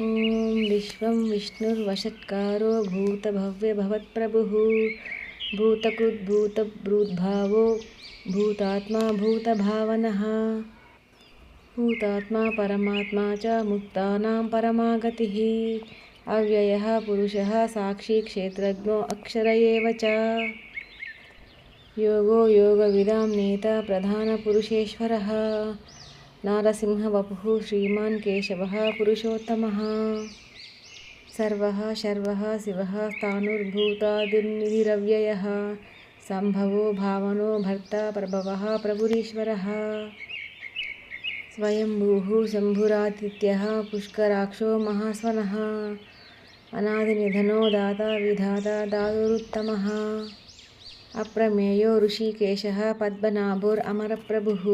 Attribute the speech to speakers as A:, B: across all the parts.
A: ॐ विश्वं विष्णुर्वषट्कारो भूतभव्यभवत्प्रभुः भूतकृद्भूतभृद्भावो भूतात्मा भूतभावनः। भूतात्मा परमात्मा च मुक्तानां परमागतिः। अव्ययः पुरुषः साक्षी क्षेत्रज्ञो अक्षर एव च। योगो नेता प्रधानपुरुषेश्वरः। नारसिंहवपुः श्रीमान् केशवः पुरुषोत्तमः। सर्वः शर्वः शिवः स्थाणुर्भूतादिर्निधिरव्ययः सम्भवो भावनो भर्ता प्रभवः प्रभुरीश्वरः। स्वयंभूः शम्भुरादित्यः पुष्कराक्षो महास्वनः। अनादिनिधनो दाता विधाता दातुरुत्तमः अप्रमेयो ऋषिकेशः पद्मनाभोरमरप्रभुः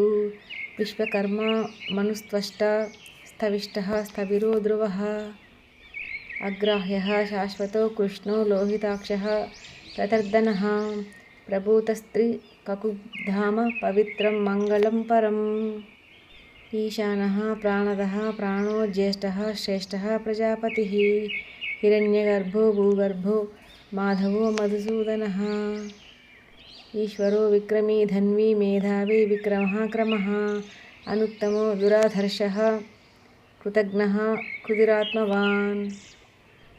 A: विश्वकर्मा, मनुस्त्वष्टा, स्थविष्टः, स्थविरो ध्रुवः, अग्राह्यः, शाश्वतो कृष्णो लोहिताक्षः, प्रतर्दनः प्रभूतस्त्रिककुधाम पवित्रं मङ्गलं परम्। ईशानः, प्राणदः, प्राणो ज्येष्ठः, श्रेष्ठः प्रजापतिः, हिरण्यगर्भो, भूगर्भो, माधवो मधुसूदनः। ईश्वरो विक्रमी धन्वी मेधावी विक्रमः क्रम, अनुत्तमो दुराधर्षः कृतघ्नः क्षुदिरात्मवान्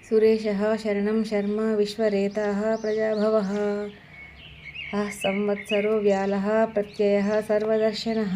A: सुरेशः शरणं शर्म, विश्वरेताः प्रजाभवः। संवत्सरो व्यालः, प्रत्ययः सर्वदर्शनः।